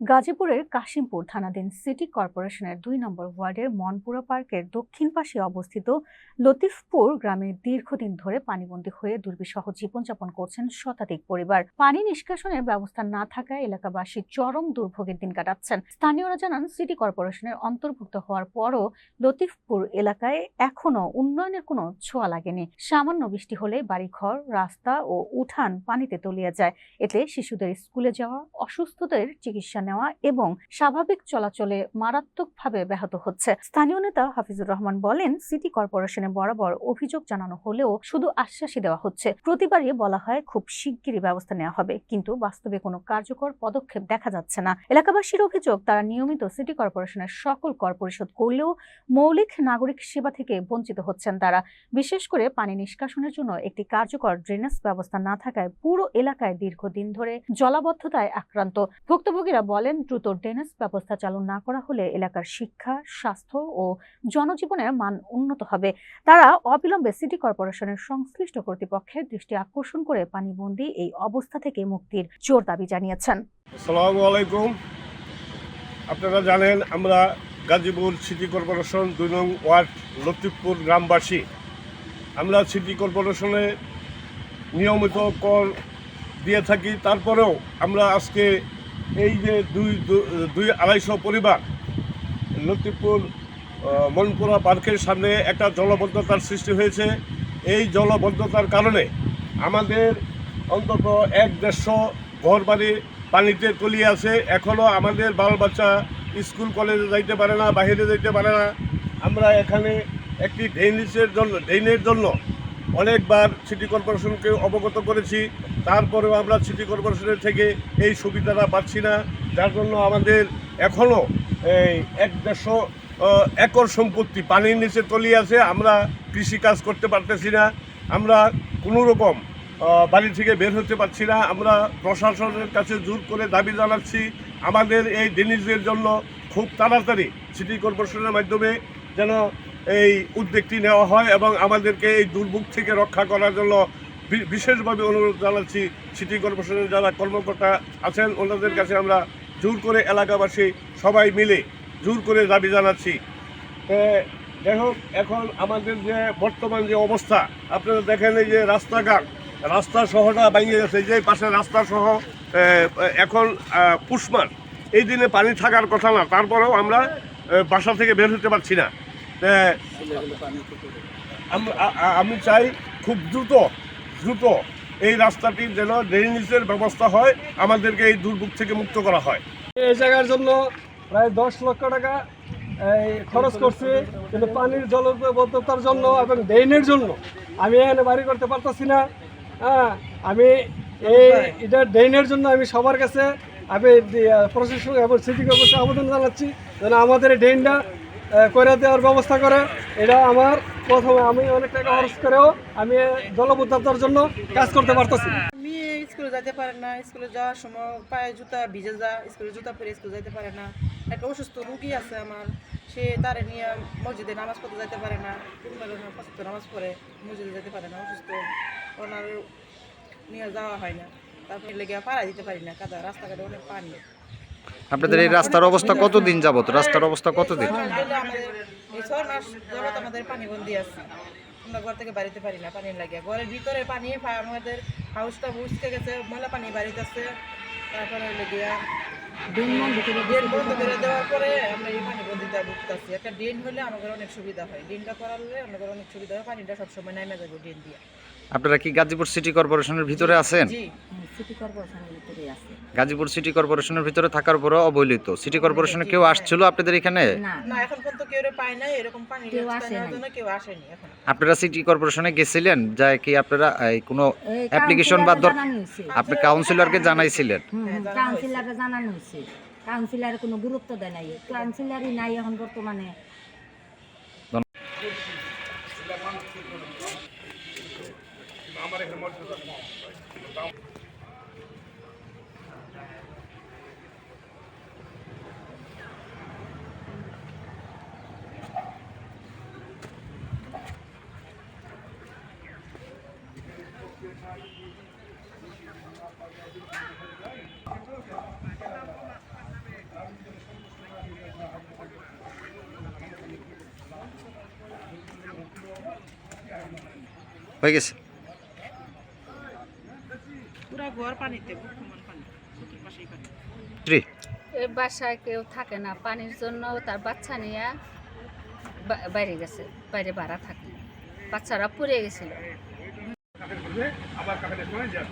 গাজীপুরের কাশিমপুর থানাধীন সিটি কর্পোরেশনের দুই নম্বর ওয়ার্ডের মনপুরা পার্কের দক্ষিণ পাশে অবস্থিত লতিফপুর গ্রামে দীর্ঘদিন ধরে পানিবন্দী হয়ে দুর্বিষহ জীবনযাপন করছেন শতাধিক পরিবার। পানি নিষ্কাশনের ব্যবস্থা না থাকায় এলাকাবাসী চরম দুর্ভোগের দিন কাটাচ্ছেন। স্থানীয়রা জানান, সিটি কর্পোরেশনের অন্তর্ভুক্ত হওয়ার পরও লতিফপুর এলাকায় এখনও উন্নয়নের কোনো ছোঁয়া লাগেনি। সামান্য বৃষ্টি হলে বাড়িঘর, রাস্তা ও উঠান পানিতে তলিয়ে যায়। এতে শিশুদের স্কুলে যাওয়া, অসুস্থদের চিকিৎসা নেওয়া এবং স্বাভাবিক চলাচলে মারাত্মকভাবে ব্যাহত হচ্ছে। স্থানীয় নেতা হাফিজুর রহমান বলেন, সিটি কর্পোরেশনে বরাবর অভিযোগ জানানো হলেও শুধু আশ্বাসই দেওয়া হচ্ছে। প্রতিবারই বলা হয়, খুব শিগগিরই ব্যবস্থা নেওয়া হবে, কিন্তু বাস্তবে কোনো কার্যকর পদক্ষেপ দেখা যাচ্ছে না। এলাকাবাসীর অভিযোগ, তারা নিয়মিত সিটি কর্পোরেশনের সকল কর পরিশোধ করলেও মৌলিক নাগরিক সেবা থেকে বঞ্চিত হচ্ছেন তারা। বিশেষ করে পানি নিষ্কাশনের জন্য একটি কার্যকর ড্রেনেজ ব্যবস্থা না থাকায় পুরো এলাকায় দীর্ঘদিন ধরে জলাবদ্ধতায় আক্রান্ত। ভুক্তভোগীরা বলেন, দ্রুত ড্রেনেজ ব্যবস্থা চালু না করা হলে এলাকার শিক্ষা, স্বাস্থ্য ও জনজীবনের মান উন্নত হবে। তারা অবিলম্বে সিটি কর্পোরেশনের সংশ্লিষ্ট কর্তৃপক্ষের দৃষ্টি আকর্ষণ করে পানিবন্দী এই অবস্থা থেকে মুক্তির জোর দাবি জানিয়েছেন। আপনারা জানেন, আমরা গাজীপুর সিটি কর্পোরেশন দুই নং ওয়ার্ড লতিফপুর গ্রামবাসী। আমরা সিটি কর্পোরেশনে নিয়মিত কর দিয়ে থাকি। তারপরেও আমরা আজকে এই যে দুই দুই আড়াইশো পরিবার লতিফপুর আহ, মনপুরা পার্কের সামনে একটা জলবদ্ধতার সৃষ্টি হয়েছে। এই জলবদ্ধতার কারণে আমাদের অন্তত এক দেড়শো ঘর বাড়ি পানিতে তলিয়ে আছে। এখনও আমাদের বাল বাচ্চা স্কুল কলেজে যাইতে পারে না বাইরে যাইতে পারে না। আমরা এখানে একটি ড্রেনেজের জন্য ড্রেনের জন্য অনেকবার সিটি কর্পোরেশনকে অবগত করেছি। তারপরেও আমরা সিটি কর্পোরেশনের থেকে এই সুবিধাটা পাচ্ছি না। যার জন্য আমাদের এখনও এই এক দেড়শো একর সম্পত্তি পানির নিচে তলিয়ে আছে। আমরা কৃষি কাজ করতে পারতেছি না। আমরা কোনো রকম বাড়ি থেকে বের হতে পারছি না। আমরা প্রশাসনের কাছে জোর করে দাবি জানাচ্ছি। আমাদের এই ড্রেনেজের জন্য খুব তাড়াতাড়ি সিটি কর্পোরেশনের মাধ্যমে যেন এই উদ্যোগটি নেওয়া হয় এবং আমাদেরকে এই দুর্ভোগ থেকে রক্ষা করার জন্য বিশেষভাবে অনুরোধ জানাচ্ছি সিটি কর্পোরেশনের যারা কর্মকর্তা আছেন, ওনাদের কাছে আমরা জোর করে এলাকাবাসী সবাই মিলে জোর করে দাবি জানাচ্ছি। হোক, এখন আমাদের যে বর্তমান যে অবস্থা, আপনারা দেখেন এই যে রাস্তাঘাট, রাস্তা সহটা ভেঙে গেছে যে পাশে রাস্তা সহ এখন পুষ্মার। এই দিনে পানি থাকার কথা না, তারপরেও আমরা বাসা থেকে বের হতে পারছি না। আম- চাই খুব দ্রুত দ্রুত এই রাস্তাটির যেন ড্রেনেজের ব্যবস্থা হয়, আমাদেরকে এই দুর্ভোগ থেকে মুক্ত করা হয়। এই জায়গার জন্য প্রায় দশ লক্ষ টাকা খরচ করছি, কিন্তু পানির জলবদ্ধতার জন্য এবং ড্রেনের জন্য আমি এখানে বাড়ি করতে পারতেছি না। হ্যাঁ আমি এই, এটা ড্রেনের জন্য আমি সবার কাছে আমি প্রশাসন এবং সিটি কর্পোরেশন আবেদন জানাচ্ছি, যেন আমাদের ড্রেনটা করে দেওয়ার ব্যবস্থা করে। এটা আমার প্রথমে আমি অনেক টাকা খরচ করেও আমি জলবদ্ধতার জন্য কাজ করতে পারতেছি না। স্কুলে যেতে পারে না, স্কুলে যাওয়ার সময় পায়ে জুতা ভিজে যা স্কুলে জুতা পরে স্কুলে যেতে পারে না। একটা অসুস্থ রুগী আছে আমার, সে তারে নিয়ে মসজিদে নামাজ পড়তে যেতে পারে না পঁচাত্তর নামাজ পড়ে মসজিদে যেতে পারে না, অসুস্থ। ওনার নিয়ে যাওয়া হয় না। তারপরে লেগে পাড়া দিতে পারি না, কাদা, রাস্তাঘাটে অনেক পানি। আপনাদের এই রাস্তার অবস্থা কতদিন যাবত রাস্তার অবস্থা কতদিন? পানি আমরা ঘর থেকে বাড়িতে পারি না লাগে ঘরের ভিতরে পানি আমাদের হাউসটা বুঝতে গেছে পানি তারপরে গিয়া ড্রেন বন্ধ করে দেওয়ার পরে আমরা এই পানি একটা ড্রেন হলে আমাদের অনেক সুবিধা হয়। ড্রেনটা করালে আমাদের অনেক সুবিধা হয়। পানিটা সবসময় নেমে যাবে ড্রেন দিয়ে। আপনারা কি গাজীপুর সিটি কর্পোরেশনের ভিতরে আছেন? গাজীপুর সিটি কর্পোরেশনের ভিতরে থাকার পরও অবহেলিত। সিটি কর্পোরেশনে কেউ আসছিল আপনাদের এখানে? না এখন পর্যন্ত কেউ পায় নাই এরকম পানি ব্যবস্থা নেওয়ার জন্য কেউ আসেনি এখন। আপনারা সিটি কর্পোরেশনে গেছিলেন? যা কি আপনারা এই কোনো অ্যাপ্লিকেশন বা দর আপনি কাউন্সিলরকে জানাইছিলেন? কাউন্সিলারে জানানো হয়েছে। কাউন্সিলারে কোনো গুরুত্ব দেয় নাই। কাউন্সিলারই নাই এখন বর্তমানে। আমার হয়ে গেছে। পুরা ঘর পানিতে বুক পানি চতুর পাশেই পানি। ত্রি। এ বাসায় কেউ থাকে না পানির জন্য তার বাচ্চা নিয়ে বাইরে গেছে বাইরে ভাড়া থাকে। বাচ্চারা পুড়ে গেছিল। আবার কাকাদের যাব